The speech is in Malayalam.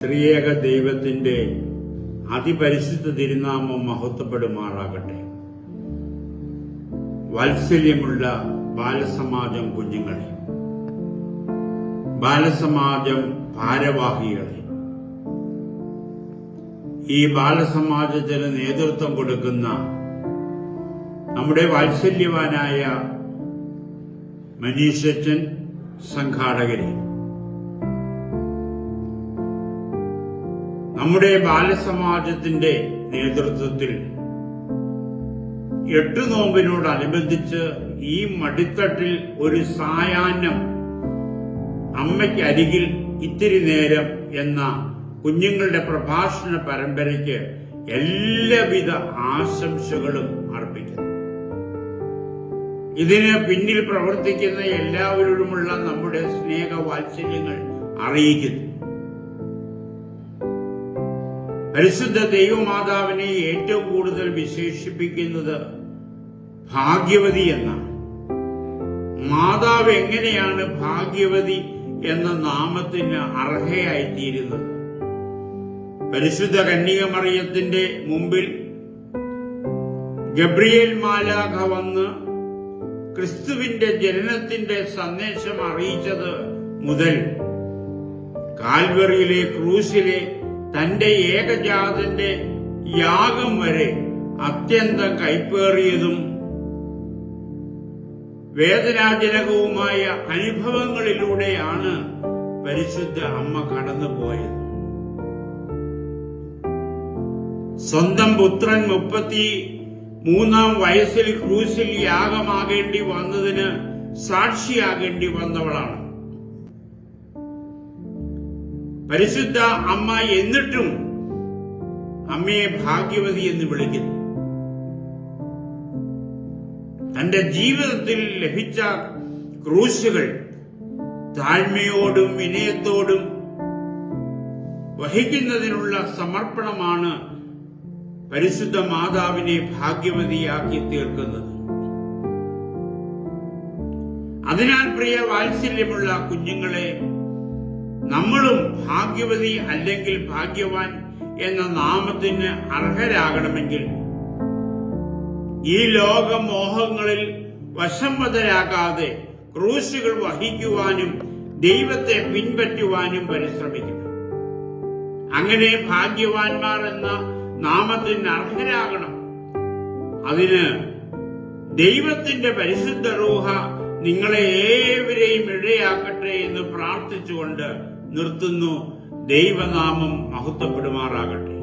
ത്രിയേക ദൈവത്തിന്റെ അതിപരിശുദ്ധ തിരുനാമം മഹത്വപ്പെടുമാറാകട്ടെ. വാത്സല്യമുള്ള ബാലസമാജം കുഞ്ഞുങ്ങളെ ബാലസമാജം ഭാരവാഹികളെ ഈ ബാലസമാജത്തിന് നേതൃത്വം കൊടുക്കുന്ന നമ്മുടെ വാത്സല്യവാനായ മനീഷച്ചൻ സംഘാടകരെ നമ്മുടെ ബാലസമാജത്തിന്റെ നേതൃത്വത്തിൽ എട്ടു നോമ്പിനോടനുബന്ധിച്ച് ഈ മടിത്തട്ടിൽ ഒരു സായാഹ്നം അമ്മയ്ക്ക് അരികിൽ ഇത്തിരി നേരം എന്ന കുഞ്ഞുങ്ങളുടെ പ്രഭാഷണ പരമ്പരയ്ക്ക് എല്ലാവിധ ആശംസകളും അർപ്പിക്കുന്നു. ഇതിന് പിന്നിൽ പ്രവർത്തിക്കുന്ന എല്ലാവരോടുമുള്ള നമ്മുടെ സ്നേഹ വാത്സല്യങ്ങൾ അറിയിക്കുന്നു. പരിശുദ്ധ ദൈവമാതാവിനെ ഏറ്റവും കൂടുതൽ വിശേഷിപ്പിക്കുന്നത് ഭാഗ്യവതി എന്നാണ്. മാതാവ് എങ്ങനെയാണ് ഭാഗ്യവതി എന്ന നാമത്തിന് അർഹയായിത്തീരുന്നത്? പരിശുദ്ധ കന്യകമറിയത്തിന്റെ മുമ്പിൽ ഗബ്രിയേൽ മാലാഖ വന്ന് ക്രിസ്തുവിന്റെ ജനനത്തിന്റെ സന്ദേശം അറിയിച്ചത് മുതൽ കാൽവറിയിലെ ക്രൂശിലെ തന്റെ ഏകജാതന്റെ യാഗം വരെ അത്യന്തം കൈപ്പേറിയതും വേദനാജനകവുമായ അനുഭവങ്ങളിലൂടെയാണ് പരിശുദ്ധ അമ്മ കടന്നുപോയത്. സ്വന്തം പുത്രൻ മുപ്പത്തി മൂന്നാം വയസ്സിൽ ക്രൂസിൽ യാഗമാകേണ്ടി വന്നതിന് സാക്ഷിയാകേണ്ടി വന്നവളാണ്. പരിശുദ്ധ അമ്മ എന്നിട്ടും അമ്മയെ ഭാഗ്യവതി എന്ന് വിളിക്കുന്നു. തന്റെ ജീവിതത്തിൽ ലഭിച്ച ക്രൂശുകൾ താഴ്മയോടും വിനയത്തോടും വഹിക്കുന്നതിനുള്ള സമർപ്പണമാണ് പരിശുദ്ധ മാതാവിനെ ഭാഗ്യവതിയാക്കി തീർക്കുന്നത്. അതിനാൽ പ്രിയ വാത്സല്യമുള്ള കുഞ്ഞുങ്ങളെ നമ്മളും ഭാഗ്യവതി അല്ലെങ്കിൽ ഭാഗ്യവാൻ എന്ന നാമത്തിന് അർഹരാകണമെങ്കിൽ ഈ ലോകമോഹങ്ങളിൽ വശംവതരാകാതെ ക്രൂശുകൾ വഹിക്കുവാനും ദൈവത്തെ പിൻപറ്റുവാനും പരിശ്രമിക്കണം. അങ്ങനെ ഭാഗ്യവാന്മാർ എന്ന നാമത്തിന് അർഹരാകണം. അതിന് ദൈവത്തിന്റെ പരിശുദ്ധ റൂഹ നിങ്ങളെ ഏവരെയും ഇടയാക്കട്ടെ എന്ന് പ്രാർത്ഥിച്ചുകൊണ്ട് നിർത്തുന്നു. ദൈവനാമം മഹത്വപ്പെടുമാറാകട്ടെ.